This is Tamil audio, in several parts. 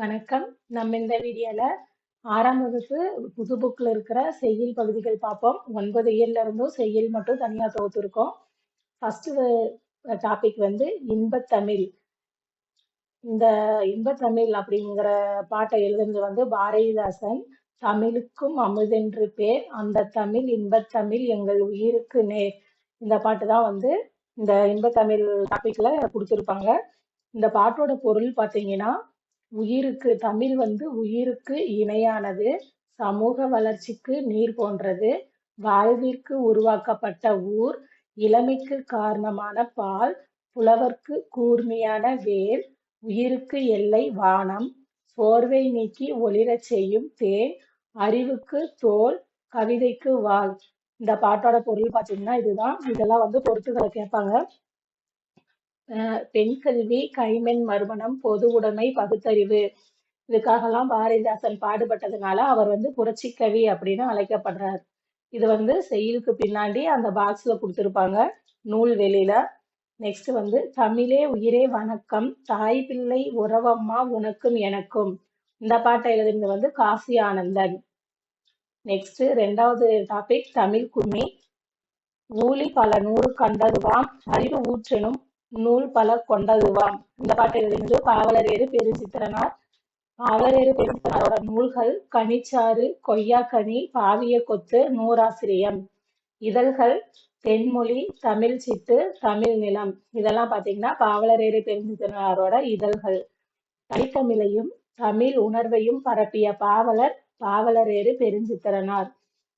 வணக்கம். நம்ம இந்த வீடியோல ஆறாம் வகுப்பு புது புக்ல இருக்கிற செய்யுள் பகுதிகள் பார்ப்போம். ஒன்பது இயர்ல இருந்தும் செய்யுள் மட்டும் தனியா தொகுத்துருக்கோம் ஃபர்ஸ்ட் டாபிக் வந்து இன்பத்தமிழ். இந்த இன்பத்தமிழ் அப்படிங்கிற பாட்டை எழுதுனது வந்து பாரதிதாசன். தமிழுக்கும் அமுதென்று பேர் அந்த தமிழ் இன்பத்தமிழ் எங்கள் உயிருக்கு நேர். இந்த பாட்டு தான் வந்து இந்த இன்பத்தமிழ் டாபிக்ல கொடுத்துருப்பாங்க இந்த பாட்டோட பொருள் பார்த்தீங்கன்னா, உயிருக்கு தமிழ் வந்து உயிருக்கு இணையானது, சமூக வளர்ச்சிக்கு நீர் போன்றது, வாழ்விற்கு உருவாக்கப்பட்ட ஊர், இளமைக்கு காரணமான பால், புலவர்க்கு கூர்மையான வேல், உயிருக்கு எல்லை வானம், சோர்வை நீக்கி ஒளிரச் செய்யும் தேன், அறிவுக்கு தோல், கவிதைக்கு வாள். இந்த பாட்டோட பொருள் பார்த்தீங்கன்னா இதுதான். இதெல்லாம் வந்து பொருத்துக்களை கேட்பாங்க. பெண் கல்வி, கைமென் மறுமணம், பொது உடைமை, பகுத்தறிவு இதுக்காகலாம் பாரதிதாசன் பாடுபட்டதுனால அவர் வந்து புரட்சிக்கவி அப்படின்னு அழைக்கப்படுறார். இது வந்து செயலுக்கு பின்னாடி அந்த பாக்ஸ்ல கொடுத்துருப்பாங்க நூல் வெளியில நெக்ஸ்ட் வந்து தமிழே உயிரே வணக்கம் தாய் பிள்ளை உறவம்மா உனக்கும் எனக்கும். இந்த பாட்டை எழுதினது வந்து காசி ஆனந்தன். நெக்ஸ்ட் ரெண்டாவது டாபிக் தமிழ் கும்மி. ஊழி பல நூறு கண்டதுவாம் அறிவு ஊற்றெனும் நூல் பல கொண்டதுவாம். இந்த பாட்டிலிருந்து பாவலரேறு பெருஞ்சித்திரனார். பாவலரேறு பெருஞ்சித்திரனாரோட நூல்கள் கனிச்சாறு, கொய்யாக்கனி, பாவிய கொத்து, நூறாசிரியம். இதழ்கள் தென்மொழி, தமிழ் சித்து தமிழ் நிலம். இதெல்லாம் பார்த்தீங்கன்னா பாவலரேறு பெருஞ்சித்திரனாரோட இதழ்கள். தனித்தமிழையும் தமிழ் உணர்வையும் பரப்பிய பாவலர் பாவலரேறு பெருஞ்சித்திரனார்.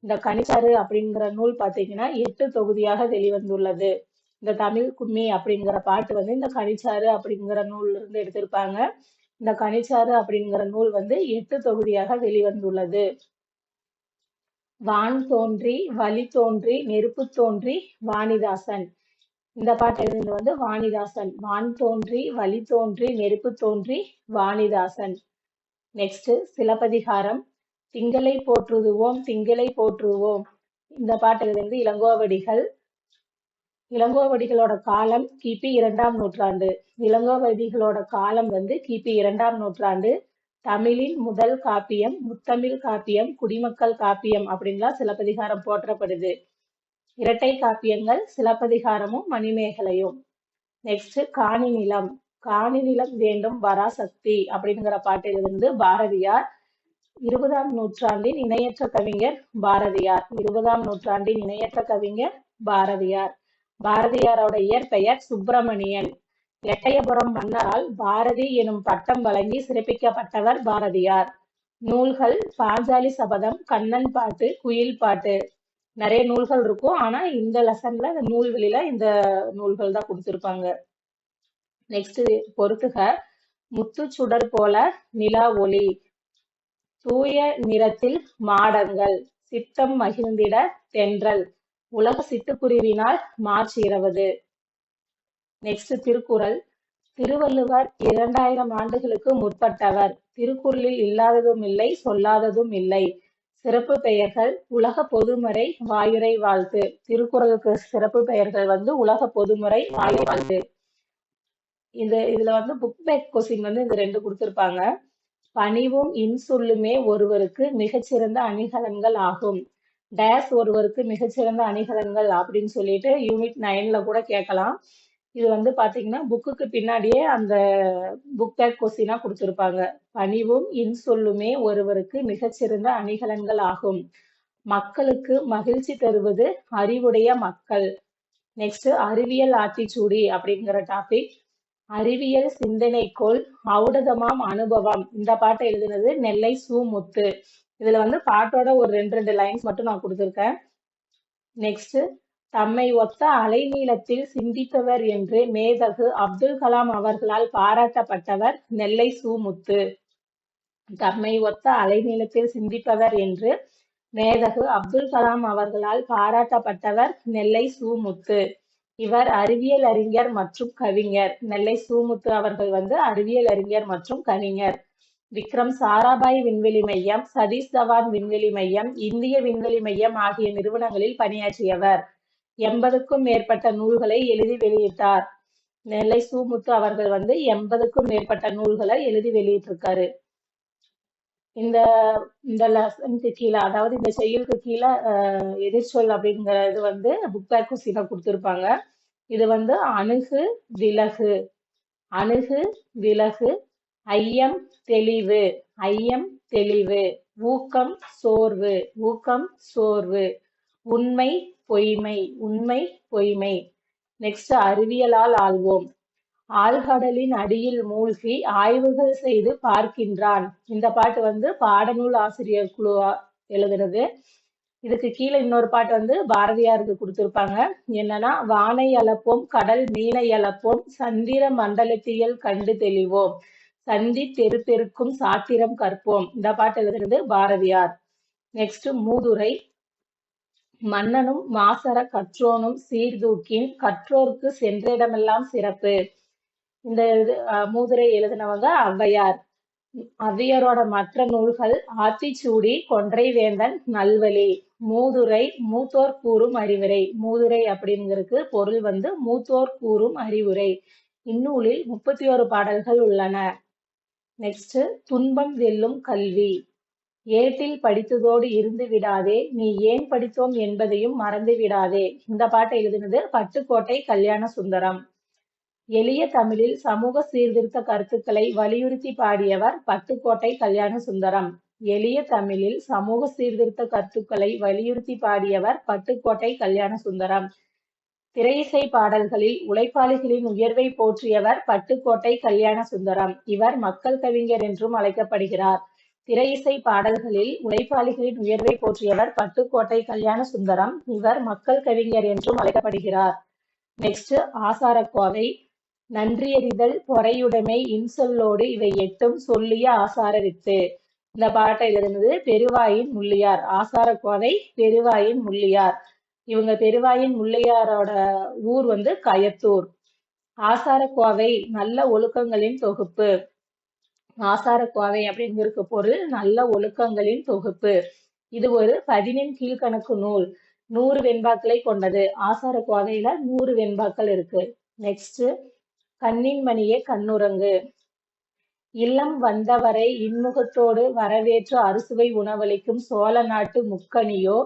இந்த கனிச்சாறு அப்படிங்கிற நூல் பார்த்தீங்கன்னா எட்டு தொகுதியாக வெளிவந்துள்ளது. இந்த தமிழ் கும்மி அப்படிங்கிற பாட்டு வந்து இந்த கனிச்சாறு அப்படிங்கிற நூல்ல இருந்து எடுத்திருப்பாங்க. இந்த கனிச்சாறு அப்படிங்கிற நூல் வந்து எட்டு தொகுதியாக வெளிவந்துள்ளது. வான் தோன்றி வழி தோன்றி நெருப்பு தோன்றி வாணிதாசன். இந்த பாட்டு எழுதினது வந்து வாணிதாசன். வான் தோன்றி வழி தோன்றி நெருப்பு தோன்றி வாணிதாசன். நெக்ஸ்ட் சிலப்பதிகாரம். திங்களை போற்றுதுவோம் திங்களை போற்றுவோம். இந்த பாட்டு எழுதினது இளங்கோவடிகள். இளங்கோவடிகளோட காலம் கிபி இரண்டாம் நூற்றாண்டு. இளங்கோவடிகளோட காலம் வந்து கிபி இரண்டாம் நூற்றாண்டு. தமிழின் முதல் காப்பியம், முத்தமிழ் காப்பியம், குடிமக்கள் காப்பியம் அப்படின்லாம் சிலப்பதிகாரம் போற்றப்படுது. இரட்டை காப்பியங்கள் சிலப்பதிகாரமும் மணிமேகலையும். நெக்ஸ்ட் காணி நிலம். காணி நிலம் வேண்டும் வராசக்தி அப்படிங்கிற பாட்டிலிருந்து பாரதியார். இருபதாம் நூற்றாண்டின் இணையற்ற கவிஞர் பாரதியார். இருபதாம் நூற்றாண்டின் இணையற்ற கவிஞர் பாரதியார். பாரதியாரோட இயற்பெயர் சுப்பிரமணியன். எட்டயபுரம் மன்னரால் பாரதி எனும் பட்டம் வழங்கி சிறப்பிக்கப்பட்டவர் பாரதியார். நூல்கள் பாஞ்சாலி சபதம், கண்ணன் பாட்டு, குயில் பாட்டு. நிறைய நூல்கள் இருக்கும். ஆனா இந்த லெசன்ல நூல்களில இந்த நூல்கள் தான் கொடுத்துருப்பாங்க நெக்ஸ்ட் பொறுத்துக. முத்து சுடர் போல நிலா ஒளி. தூய நிறத்தில் மாடங்கள். சித்தம் மகிழ்ந்திட தென்றல். உலக சிட்டுக்குருவி நாள் மார்ச் இருபது. நெக்ஸ்ட் திருக்குறள். திருவள்ளுவர் இரண்டாயிரம் ஆண்டுகளுக்கு முற்பட்டவர். திருக்குறளில் இல்லாததும் இல்லை சொல்லாததும் இல்லை. சிறப்பு பெயர்கள் உலக பொதுமறை வாயுரை வாழ்த்து. திருக்குறளுக்கு சிறப்பு பெயர்கள் வந்து உலக பொதுமுறை வாயு வாழ்த்து. இந்த இதுல வந்து புக் பேக் கொஸ்டின் வந்து இந்த ரெண்டு கொடுத்திருப்பாங்க. பணிவும் இன்சொல்லுமே ஒருவருக்கு மிகச்சிறந்த அணிகலன்கள் ஆகும். டேஸ் ஒருவருக்கு மிகச்சிறந்த அணிகலன்கள் அப்படின்னு சொல்லிட்டு யூனிட் நைன்ல கூட கேட்கலாம். இது வந்து பாத்தீங்கன்னா புக்குக்கு பின்னாடியே அந்த புக் பேக் கொஸ்டினா கொடுத்திருப்பாங்க. பணிவும் இன்சொல்லுமே ஒருவருக்கு மிகச்சிறந்த அணிகலன்கள் ஆகும். மக்களுக்கு மகிழ்ச்சி தருவது அறிவுடைய மக்கள். நெக்ஸ்ட் அறிவியல் ஆத்திச்சூடி அப்படிங்கிற டாபிக். அறிவியல் சிந்தனைக்கோள் ஔடதமாம் அனுபவம். இந்த பாட்டை எழுதினது நெல்லை சு. முத்து. இதுல வந்து பாட்டோட ஒரு ரெண்டு ரெண்டு லைன்ஸ் மட்டும் நான் கொடுத்திருக்கேன். நெக்ஸ்ட் தம்மை ஒத்த அலைநீளத்தில் சிந்திப்பவர் என்று மேதகு அப்துல் கலாம் அவர்களால் பாராட்டப்பட்டவர் நெல்லை சு. முத்து. தம்மை ஒத்த அலைநீளத்தில் சிந்திப்பவர் என்று மேதகு அப்துல் கலாம் அவர்களால் பாராட்டப்பட்டவர் நெல்லை சுமுத்து இவர் அறிவியல் அறிஞர் மற்றும் கவிஞர். நெல்லை சுமுத்து அவர்கள் வந்து அறிவியல் அறிஞர் மற்றும் கவிஞர். விக்ரம் சாராபாய் விண்வெளி மையம், சதீஷ் தவான் விண்வெளி மையம், இந்திய விண்வெளி மையம் ஆகிய நிறுவனங்களில் பணியாற்றியவர். எண்பதுக்கும் மேற்பட்ட நூல்களை எழுதி வெளியிட்டார். நெல்லை சுமுத்து அவர்கள் வந்து எண்பதுக்கும் மேற்பட்ட நூல்களை எழுதி வெளியிட்டிருக்காரு. இந்த இந்த லெசனுக்கு கீழே அதாவது இந்த செயலுக்கு கீழே அஹ், எதிர்ச்சொல் அப்படிங்கிறது வந்து புக் பேக் கொஸ்டினா கொடுத்துருப்பாங்க இது வந்து அணுகு விலகு அணுகு விலகு ஐயம் தெளிவு ஐயம் தெளிவு. ஊக்கம் சோர்வு ஊக்கம் சோர்வு. உண்மை பொய்மை உண்மை பொய்மை. நெக்ஸ்ட் அறிவியலால் ஆள்வோம். ஆழ்கடலின் அடியில் மூழ்கி ஆய்வுகள் செய்து பார்க்கின்றான். இந்த பாட்டு வந்து பாடநூல் ஆசிரியர் குழு எழுதுனது இதுக்கு கீழே இன்னொரு பாட்டு வந்து பாரதியாருக்கு கொடுத்துருப்பாங்க. என்னன்னா வானை அளப்போம் கடல் மீனை அளப்போம் சந்திர மண்டலத்தியல் கண்டு தெளிவோம். சந்தி தெரு தெருக்கும் சாத்திரம் கற்போம். இந்த பாட்டு எழுதுறது பாரதியார். நெக்ஸ்ட் மூதுரை. மன்னனும் மாசர கற்றோனும் சீர்தூக்கின் கற்றோர்க்கு சென்றிடமெல்லாம் சிறப்பு. இந்த இது மூதுரை எழுதினவங்க ஔவையார். அவ்வியரோட மற்ற நூல்கள் ஆத்திச்சூடி கொன்றை வேந்தன் நல்வழி. மூதுரை மூத்தோர் கூறும் அறிவுரை. மூதுரை அப்படிங்கிறதுக்கு பொருள் வந்து மூத்தோர் கூறும் அறிவுரை. இந்நூலில் முப்பத்தி ஒரு பாடல்கள் உள்ளன. நெக்ஸ்ட் துன்பம் வெல்லும் கல்வி. ஏட்டில் படித்ததோடு இருந்து விடாதே. நீ ஏன் படித்தோம் என்பதையும் மறந்து விடாதே. இந்த பாட்டை எழுதினது பட்டுக்கோட்டை கல்யாண சுந்தரம். எளிய தமிழில் சமூக சீர்திருத்த கருத்துக்களை வலியுறுத்தி பாடியவர் பட்டுக்கோட்டை கல்யாண சுந்தரம். எளிய தமிழில் சமூக சீர்திருத்த கருத்துக்களை வலியுறுத்தி பாடியவர் பட்டுக்கோட்டை கல்யாண சுந்தரம். திரையிசை பாடல்களில் உழைப்பாளிகளின் உயர்வை போற்றியவர் பட்டுக்கோட்டை கல்யாண சுந்தரம் இவர் மக்கள் கவிஞர் என்றும் அழைக்கப்படுகிறார். திரையிசை பாடல்களில் உழைப்பாளிகளின் உயர்வை போற்றியவர் பட்டுக்கோட்டை கல்யாண சுந்தரம் இவர் மக்கள் கவிஞர் என்றும் அழைக்கப்படுகிறார். நெக்ஸ்ட் ஆசாரக்கோவை. நன்றியறிதல் பொறையுடைமை இன்சொல்லோடு இவை எட்டும் சொல்லிய ஆசார வித்து இந்த பாட்டை பெருவாயின் முள்ளியார். ஆசாரக்கோவை பெருவாயின் முள்ளியார். இவங்க பெருவாயின் முள்ளையாரோட ஊர் வந்து கயத்தூர். ஆசாரக்கோவை நல்ல ஒழுக்கங்களின் தொகுப்பு. ஆசாரக்கோவை அப்படிங்கிறதுக்கு பொருள் நல்ல ஒழுக்கங்களின் தொகுப்பு. இது ஒரு பதினெண் கீழ்கணக்கு நூல். நூறு வெண்பாக்களை கொண்டது. ஆசாரக்கோவையில நூறு வெண்பாக்கள் இருக்கு. நெக்ஸ்ட் கண்ணின் மணியே கண்ணுரங்கு. இல்லம் வந்தவரை இன்முகத்தோடு வரவேற்று அறுசுவை உணவளிக்கும் சோழ நாட்டு முக்கணியோ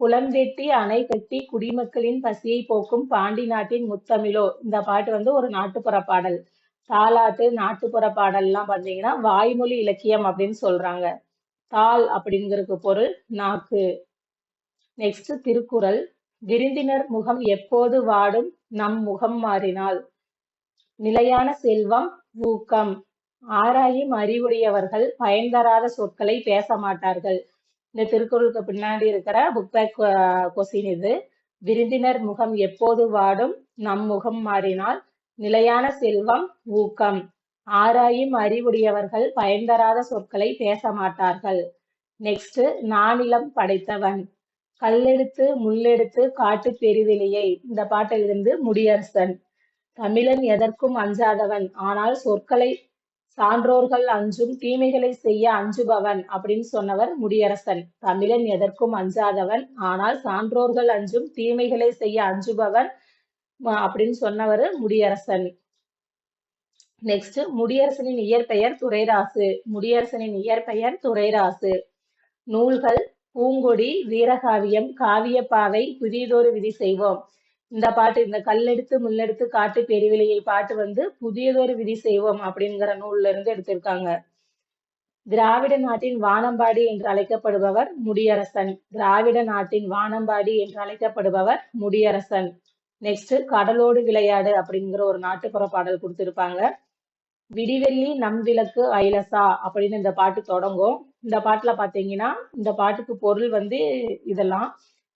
குளம் வெட்டி அணை கட்டி குடிமக்களின் பசியை போக்கும் பாண்டி நாட்டின் முத்தமிழோ. இந்த பாட்டு வந்து ஒரு நாட்டுப்புற பாடல். தாலாட்டு நாட்டுப்புற பாடல்லாம் பார்த்தீங்கன்னா வாய்மொழி இலக்கியம் அப்படின்னு சொல்றாங்க. தாள் அப்படிங்கிறதுக்கு பொருள் நாக்கு. நெக்ஸ்ட் திருக்குறள். விருந்தினர் முகம் எப்போது வாடும்? நம் முகம் மாறினால். நிலையான செல்வம் ஊக்கம். ஆராயும் அறிவுடையவர்கள் பயன் தராத சொற்களை பேச மாட்டார்கள். இந்த திருக்குறளுக்கு பின்னாடி இருக்கிற புக் பேக் கொஸ்டின் இது. விருந்தினர் முகம் எப்போது வாடும்? நம் முகம் மாறினால் நிலையான செல்வம் ஊக்கம். ஆராயும் அறிவுடையவர்கள் பயன்தராத சொற்களை பேச மாட்டார்கள். நெக்ஸ்ட் நானிலம் படைத்தவன். கல்லெடுத்து முள்ளெடுத்து காட்டு பெருவெளியை இந்த பாட்டிலிருந்து முடியரசன். தமிழன் எதற்கும் அஞ்சாதவன். ஆனால் சொற்களை சான்றோர்கள் அஞ்சும் தீமைகளை செய்ய அஞ்சுபவன் அப்படின்னு சொன்னவர் முடியரசன். தமிழன் எதற்கும் அஞ்சாதவன் ஆனால் சான்றோர்கள் அஞ்சும் தீமைகளை செய்ய அஞ்சுபவன் அப்படின்னு சொன்னவர் முடியரசன். நெக்ஸ்ட் முடியரசனின் இயற்பெயர் துரைராசு. முடியரசனின் இயற்பெயர் துரைராசு. நூல்கள் பூங்கொடி வீரகாவியம் காவியப்பாவை புதியதொரு விதி செய்வோம். இந்த பாட்டு இந்த கல்லெடுத்து முள்ளெடுத்து காட்டு பெருவிலையை பாட்டு வந்து புதியதொரு விதி செய்வோம் அப்படிங்கிற நூல்ல இருந்து எடுத்திருக்காங்க. திராவிட நாட்டின் வானம்பாடி என்று அழைக்கப்படுபவர் முடியரசன். திராவிட நாட்டின் வானம்பாடி என்று அழைக்கப்படுபவர் முடியரசன். நெக்ஸ்ட் கடலோடு விளையாடு அப்படிங்கிற ஒரு நாட்டுப்புற பாடல் கொடுத்திருப்பாங்க. விடிவெள்ளி நம் விளக்கு ஐலசா அப்படின்னு இந்த பாட்டு தொடங்கும். இந்த பாட்டுல பாத்தீங்கன்னா இந்த பாட்டுக்கு பொருள் வந்து இதெல்லாம்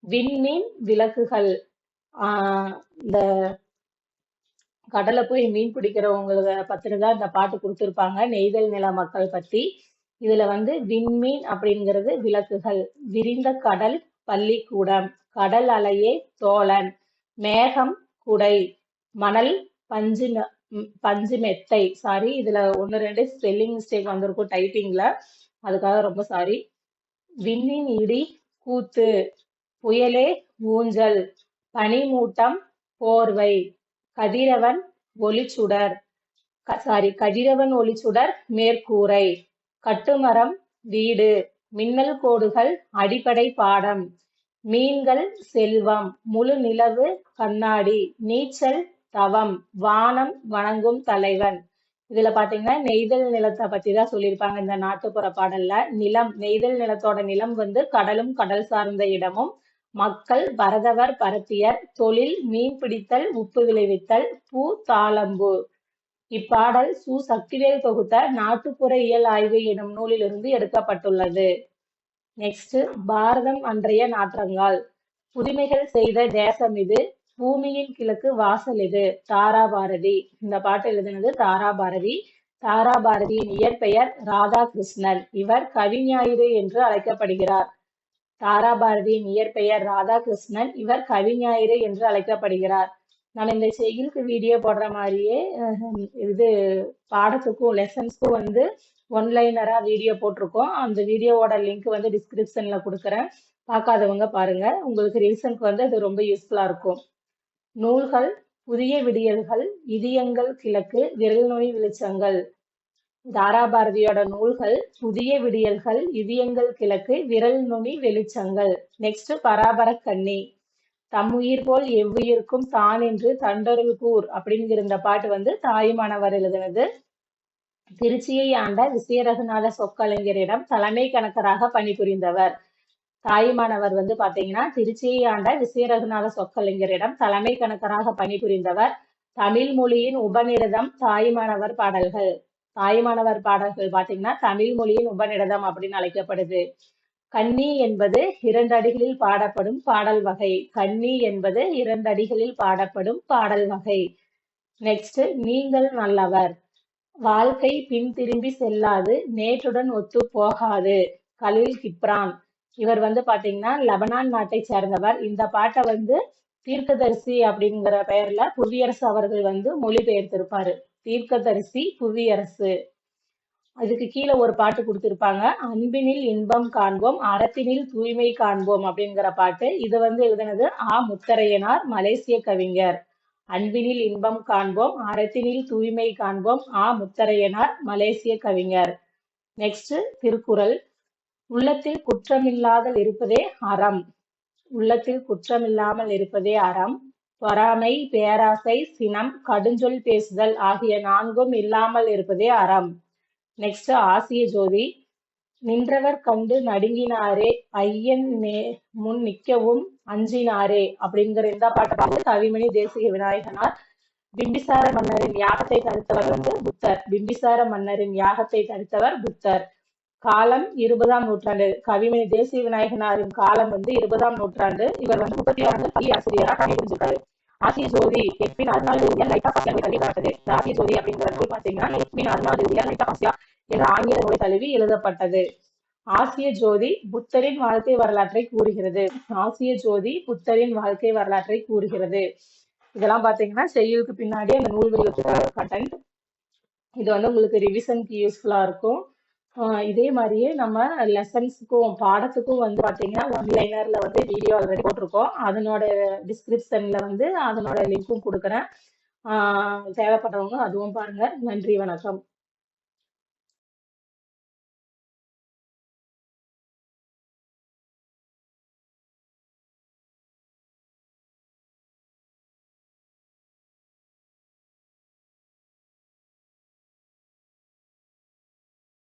விண்மீன் விளக்குகள் ஆஹ் இந்த கடல்ல போய் மீன் பிடிக்கிறவங்கள பத்தினதான் இந்த பாட்டு கொடுத்திருப்பாங்க. நெய்தல் நில மக்கள் பத்தி. இதுல வந்து விண்மீன் அப்படிங்கிறது விளக்குகள். விரிந்த கடல் பள்ளிக்கூடம். கடல் அலையே தோழன். மேகம் குடை. மணல் பஞ்சு ந- ம், பஞ்சு மெத்தை. சாரி இதுல ஒன்னு ரெண்டு ஸ்பெல்லிங் மிஸ்டேக் வந்திருக்கும் டைப்பிங்ல அதுக்காக ரொம்ப சாரி விண்ணின் இடி கூத்து. புயலே ஊஞ்சல். பனிமூட்டம் போர்வை. கதிரவன் ஒளிச்சுடர். சாரி கதிரவன் ஒளிச்சுடர் மேற்கூரை. கட்டுமரம் வீடு. மின்னல் கோடுகள் அடிப்படை பாடம். மீன்கள் செல்வம். முழு நிலவு கண்ணாடி. நீச்சல் தவம். வானம் வணங்கும் தலைவன். இதுல பாத்தீங்கன்னா நெய்தல் நிலத்தை பத்தி தான் சொல்லியிருப்பாங்க இந்த நாட்டுப்புற பாடல்ல. நிலம் நெய்தல் நிலத்தோட நிலம் வந்து கடலும் கடல் சார்ந்த இடமும் மக்கள் பரதவர் பரத்தியர் தொழில் மீன் பிடித்தல் உப்பு விளைவித்தல் பூ தாளம்பு. இப்பாடல் சு. சக்திவேல் தொகுத்த நாட்டுப்புற இயல் ஆய்வு எனும் நூலிலிருந்து எடுக்கப்பட்டுள்ளது. நெக்ஸ்ட் பாரதம் அன்றைய நாற்றங்கால். புதுமைகள் செய்த தேசம் இது பூமியின் கிழக்கு வாசல் இது தாரா பாரதி இந்த பாட்டு எழுதினது தாரா பாரதி தாரா பாரதியின் இயற்பெயர் ராதாகிருஷ்ணன். இவர் கவிஞாயிறு என்று அழைக்கப்படுகிறார். தாராபாரதியின் இயற்பெயர் ராதாகிருஷ்ணன் இவர் கவிஞாயிறு என்று அழைக்கப்படுகிறார். நம்ம இந்த செய்யுளுக்கு வீடியோ போடுற மாதிரியே இது பாடத்துக்கும் லெசன்ஸ்க்கும் வந்து ஒன்லைனரா வீடியோ போட்டிருக்கோம். அந்த வீடியோவோட லிங்க் வந்து டிஸ்கிரிப்ஷன்ல கொடுக்குறேன். பார்க்காதவங்க பாருங்க. உங்களுக்கு ரிவிஷனுக்கு வந்து அது ரொம்ப யூஸ்ஃபுல்லா இருக்கும். நூல்கள் புதிய விடியல்கள் இதயங்கள் கிழக்கு விரல் நோய் வெளிச்சங்கள். தாராபாரதியோட நூல்கள் புதிய விடியல்கள் இதயங்கள் கிழக்கு விரல் நுனி வெளிச்சங்கள். நெக்ஸ்ட் பராபர கண்ணி. தம்முயிர் போல் எவ்வுயிருக்கும் தான் என்று தண்டருள் கூர் அப்படிங்கிற இந்த பாட்டு வந்து தாயுமானவர் எழுதினது. திருச்சியை ஆண்ட விசயரகுநாத சொக்கலைஞரிடம் தலைமை கணக்கராக பணிபுரிந்தவர். தாயுமானவர் வந்து பாத்தீங்கன்னா திருச்சியை ஆண்ட விசயரகுநாத சொக்கலிங்கரிடம் தலைமை கணக்கராக பணிபுரிந்தவர். தமிழ் மொழியின் உபநிடதம் தாயுமானவர் பாடல்கள். தாயுமானவர் பாடல்கள் பாத்தீங்கன்னா தமிழ் மொழியின் உபநிடதம் அப்படின்னு அழைக்கப்படுது. கன்னி என்பது இரண்டு அடிகளில் பாடப்படும் பாடல் வகை. கன்னி என்பது இரண்டு அடிகளில் பாடப்படும் பாடல் வகை. நெக்ஸ்ட் நீங்கள் நல்லவர். வாழ்க்கை பின் திரும்பி செல்லாது நேற்றுடன் ஒத்து போகாது. கலில் கிப்ரான். இவர் வந்து பாத்தீங்கன்னா லெபனான் நாட்டை சேர்ந்தவர். இந்த பாட்டை வந்து தீர்க்கதரிசி அப்படிங்கிற பெயர்ல புவியரசு அவர்கள் வந்து மொழிபெயர்த்திருப்பாரு. தீர்க்கதரிசி புவியரசு. அதுக்கு கீழே ஒரு பாட்டு கொடுத்துருப்பாங்க. அன்பினில் இன்பம் காண்போம் அறத்தினில் தூய்மை காண்போம் அப்படிங்கிற பாட்டு. இது வந்து எழுதினது ஆ. முத்தரையனார் மலேசிய கவிஞர். அன்பினில் இன்பம் காண்போம் அறத்தினில் தூய்மை காண்போம் ஆ. முத்தரையனார் மலேசிய கவிஞர். நெக்ஸ்ட் திருக்குறள். உள்ளத்தில் குற்றமில்லாதல் இருப்பதே அறம். உள்ளத்தில் குற்றமில்லாமல் இருப்பதே அறம். பொறாமை பேராசை சினம் கடுஞ்சொல் பேசுதல் ஆகிய நான்கும் இல்லாமல் இருப்பதே அறம். நெக்ஸ்ட் ஆசிய ஜோதி. நின்றவர் கண்டு நடுங்கினாரே ஐயன் மே முன் நிற்கவும் அஞ்சினாரே அப்படிங்கிற இந்த பாட்டை பார்த்து கவிமணி தேசிக விநாயகனார் பிம்பிசார மன்னரின் யாகத்தை தடுத்தவர் வந்து புத்தர். பிம்பிசார மன்னரின் யாகத்தை தடுத்தவர் புத்தர். காலம் இருபதாம் நூற்றாண்டு. கவிமணி தேசிய விநாயகனாரின் காலம் வந்து இருபதாம் நூற்றாண்டு. இவர் வந்து முப்பத்தி ஆறு பள்ளி ஆசிரியராக பணிபுரிஞ்சிருக்காரு ஆசிய ஜோதி எட்வின் அருணாள் எழுதிய லைட்டா பாசியா தழுவி காட்டுது. இந்த ஆசிய ஜோதி அப்படிங்கிற நூல் பாத்தீங்கன்னா எட்வின் அருணாள் எழுதிய லைட்டா பாசியா என்ற ஆங்கில நூலை தழுவி எழுதப்பட்டது. ஆசிய ஜோதி புத்தரின் வாழ்க்கை வரலாற்றை கூறுகிறது. ஆசிய ஜோதி புத்தரின் வாழ்க்கை வரலாற்றை கூறுகிறது. இதெல்லாம் பாத்தீங்கன்னா செய்யுளுக்கு பின்னாடி அந்த நூல் வெளியிட்டு கண்டென்ட் இது வந்து உங்களுக்கு ரிவிஷனுக்கு யூஸ்ஃபுல்லா இருக்கும். இதே மாதிரியே நம்ம லெசன்ஸுக்கும் பாடத்துக்கும் வந்து பாத்தீங்கன்னா ஒன் லைனர்ல வந்து வீடியோ ஆல்ரெடி போட்டிருக்கோம். அதனோட டிஸ்கிரிப்ஷன்ல வந்து அதனோட லிங்க்கும் கொடுக்குறேன். ஆஹ் தேவைப்படுறவங்க அதுவும் பாருங்க. நன்றி வணக்கம்.